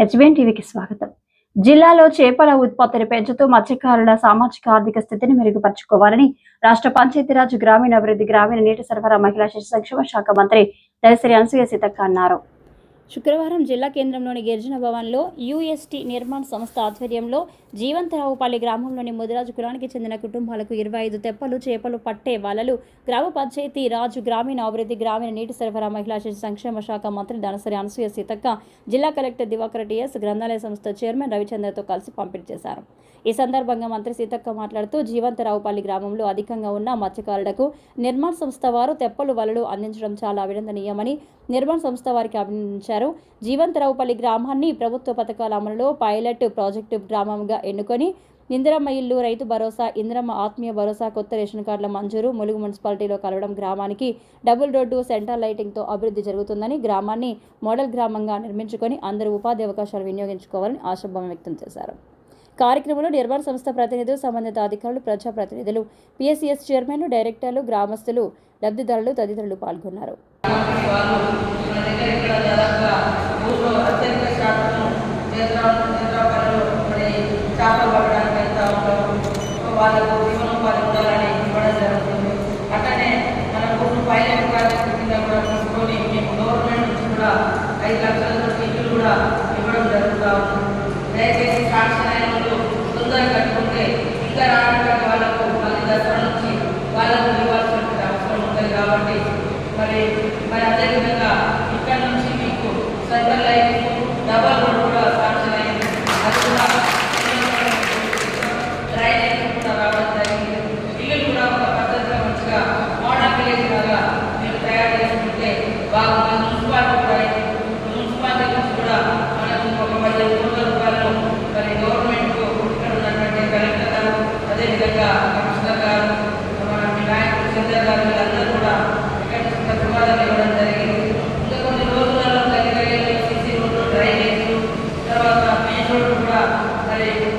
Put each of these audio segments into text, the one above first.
HBN టీవీకి స్వాగతం. జిల్లాలో చేపల ఉత్పత్తిని పెంచుతూ మత్స్యకారుల సామాజిక ఆర్థిక స్థితిని మెరుగుపరుచుకోవాలని రాష్ట్ర పంచాయతీరాజ్ గ్రామీణాభివృద్ధి గ్రామీణ నీటి సరఫరా మహిళా శిశు సంక్షేమ శాఖ మంత్రి దళసిరి అనసూయ సీతక్క అన్నారు. శుక్రవారం జిల్లా కేంద్రంలోని గిరిజన భవన్లో యుఎస్టీ నిర్మాణ సంస్థ ఆధ్వర్యంలో జీవంతరావుపల్లి గ్రామంలోని ముదిరాజు కులానికి చెందిన కుటుంబాలకు ఇరవై ఐదు తెప్పలు చేపలు పట్టే వలలు గ్రామ పంచాయతీ రాజు గ్రామీణ అభివృద్ధి గ్రామీణ నీటి సరఫరా మహిళా శిశు సంక్షేమ శాఖ మంత్రి దానసరి అనసూయ సీతక్క జిల్లా కలెక్టర్ దివాకర్ టిఎస్ గ్రంథాలయ సంస్థ చైర్మన్ రవిచంద్రతో కలిసి పంపిణీ చేశారు. ఈ సందర్భంగా మంత్రి సీతక్క మాట్లాడుతూ జీవంతరావుపల్లి గ్రామంలో అధికంగా ఉన్న మత్స్యకారులకు నిర్మాణ సంస్థ వారు తెప్పలు వలలు అందించడం చాలా అభినందనీయమని నిర్మాణ సంస్థ వారికి అభినందించారు. జీవంతరావుపల్లి గ్రామాన్ని ప్రభుత్వ పథకాల అమలులో పైలట్ ప్రాజెక్టు గ్రామంగా ఎన్నుకొని ఇందిరమ్మ ఇల్లు రైతు భరోసా ఇందిరమ్మ ఆత్మీయ భరోసా కొత్త రేషన్ కార్డుల మంజూరు ములుగు మున్సిపాలిటీలో కలవడం గ్రామానికి డబుల్ రోడ్డు సెంటర్ లైటింగ్తో అభివృద్ధి జరుగుతుందని గ్రామాన్ని మోడల్ గ్రామంగా నిర్మించుకొని అందరూ ఉపాధి అవకాశాలు వినియోగించుకోవాలని ఆశాభావం వ్యక్తం చేశారు. కార్యక్రమంలో నిర్మాణ సంస్థ ప్రతినిధులు సంబంధిత అధికారులు ప్రజాప్రతినిధులు పిఎస్సిఎస్ చైర్మన్లు డైరెక్టర్లు గ్రామస్తులు లబ్ధిదారులు తదితరులు పాల్గొన్నారు. మన దగ్గర ఇక్కడ దాదాపుగా ఊళ్ళో అత్యంత శాతం కట్టుకుంటే వాళ్ళకు మళ్ళీ దసరా నుంచి వాళ్ళకు ఇవ్వాల్సినటువంటి ఉంటుంది కాబట్టి మరి మరి అదేవిధంగా ఇక్కడ నుంచి మీకు సెంట్రల్ లైన్ డబల్ కూడా శాంక్షన్ అయింది. అది కూడా ట్రైన్ కూడా ఒక పద్ధతిగా మంచిగా మోడల్ విలేజ్ లాగా మీరు చేసుకుంటే బాగుంటుంది. మున్సిపాలిటీ మున్సిపాలిటీ నుంచి కూడా మనకు ఒక పదిహేను కోట్ల రూపాయలు మరి గవర్నమెంట్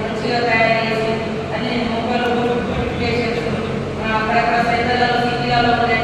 మంచిగా తయారు చేసి అన్ని మొక్కలు చేసేసి రకరకాల సైతాలలో సిటీలలో ఉండే